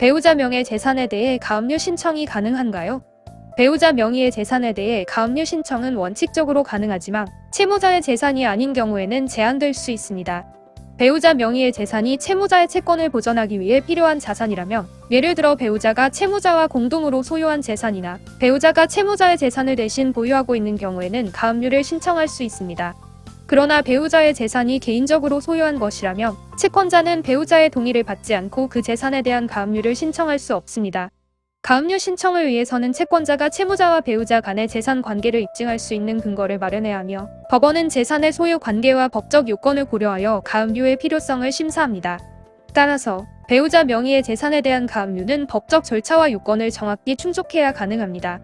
배우자 명의 재산에 대해 가압류 신청이 가능한가요? 배우자 명의의 재산에 대해 가압류 신청은 원칙적으로 가능하지만 채무자의 재산이 아닌 경우에는 제한될 수 있습니다. 배우자 명의의 재산이 채무자의 채권을 보전하기 위해 필요한 자산이라면 예를 들어 배우자가 채무자와 공동으로 소유한 재산이나 배우자가 채무자의 재산을 대신 보유하고 있는 경우에는 가압류를 신청할 수 있습니다. 그러나 배우자의 재산이 개인적으로 소유한 것이라면 채권자는 배우자의 동의를 받지 않고 그 재산에 대한 가압류를 신청할 수 없습니다. 가압류 신청을 위해서는 채권자가 채무자와 배우자 간의 재산 관계를 입증할 수 있는 근거를 마련해야 하며 법원은 재산의 소유 관계와 법적 요건을 고려하여 가압류의 필요성을 심사합니다. 따라서 배우자 명의의 재산에 대한 가압류는 법적 절차와 요건을 정확히 충족해야 가능합니다.